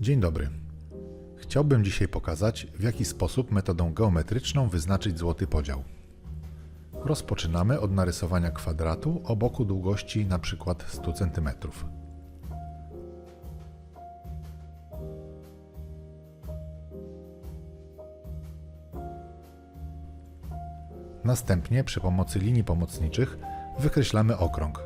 Dzień dobry. Chciałbym dzisiaj pokazać, w jaki sposób metodą geometryczną wyznaczyć złoty podział. Rozpoczynamy od narysowania kwadratu o boku długości np. 100 cm. Następnie przy pomocy linii pomocniczych wykreślamy okrąg.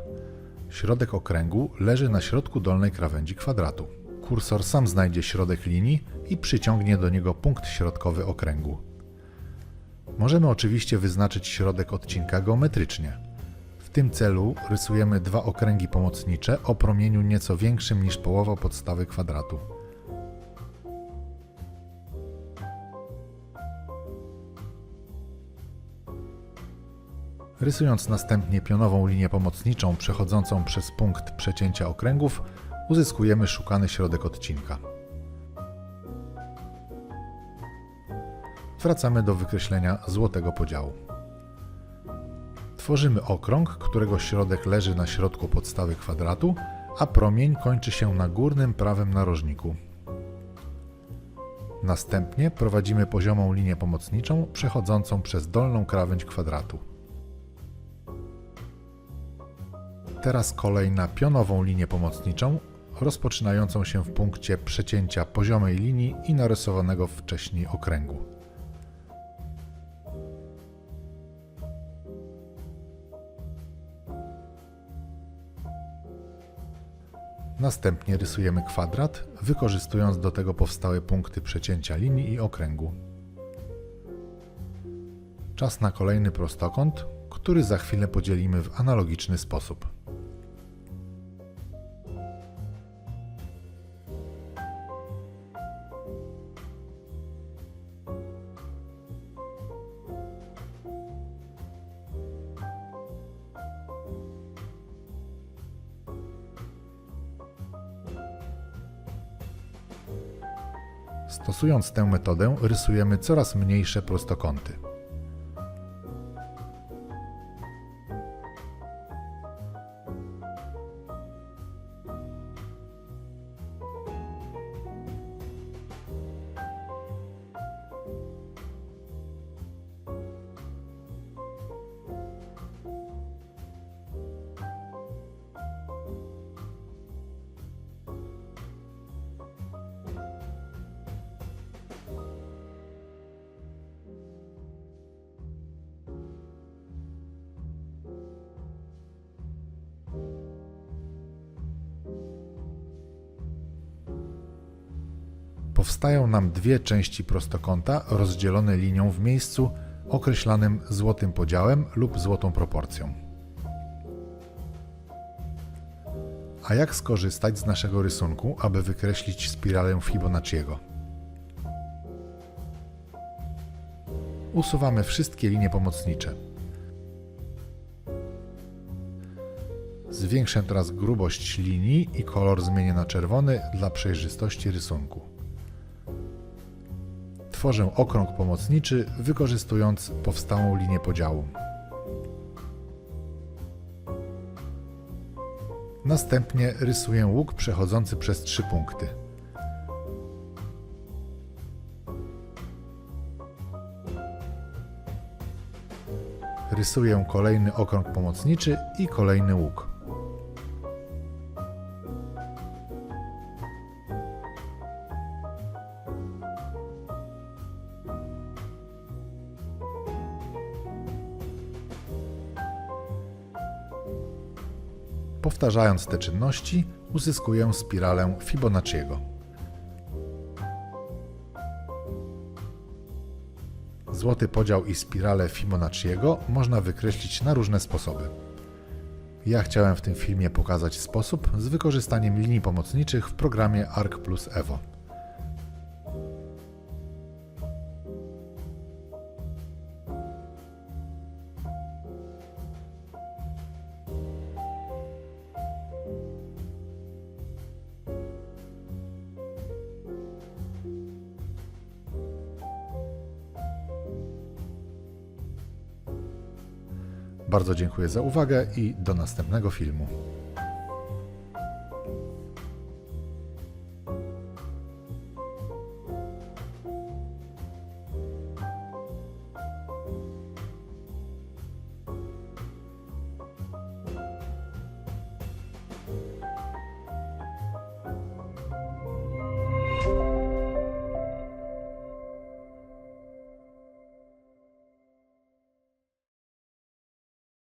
Środek okręgu leży na środku dolnej krawędzi kwadratu. Kursor sam znajdzie środek linii i przyciągnie do niego punkt środkowy okręgu. Możemy oczywiście wyznaczyć środek odcinka geometrycznie. W tym celu rysujemy dwa okręgi pomocnicze o promieniu nieco większym niż połowa podstawy kwadratu. Rysując następnie pionową linię pomocniczą przechodzącą przez punkt przecięcia okręgów, uzyskujemy szukany środek odcinka. Wracamy do wykreślenia złotego podziału. Tworzymy okrąg, którego środek leży na środku podstawy kwadratu, a promień kończy się na górnym prawym narożniku. Następnie prowadzimy poziomą linię pomocniczą przechodzącą przez dolną krawędź kwadratu. Teraz kolej na pionową linię pomocniczą, rozpoczynającą się w punkcie przecięcia poziomej linii i narysowanego wcześniej okręgu. Następnie rysujemy kwadrat, wykorzystując do tego powstałe punkty przecięcia linii i okręgu. Czas na kolejny prostokąt, który za chwilę podzielimy w analogiczny sposób. Stosując tę metodę, rysujemy coraz mniejsze prostokąty. Powstają nam dwie części prostokąta rozdzielone linią w miejscu określanym złotym podziałem lub złotą proporcją. A jak skorzystać z naszego rysunku, aby wykreślić spiralę Fibonacciego? Usuwamy wszystkie linie pomocnicze. Zwiększę teraz grubość linii i kolor zmienię na czerwony dla przejrzystości rysunku. Tworzę okrąg pomocniczy, wykorzystując powstałą linię podziału. Następnie rysuję łuk przechodzący przez trzy punkty. Rysuję kolejny okrąg pomocniczy i kolejny łuk. Powtarzając te czynności, uzyskuję spiralę Fibonacciego. Złoty podział i spiralę Fibonacciego można wykreślić na różne sposoby. Ja chciałem w tym filmie pokazać sposób z wykorzystaniem linii pomocniczych w programie Arc plus Evo. Bardzo dziękuję za uwagę i do następnego filmu.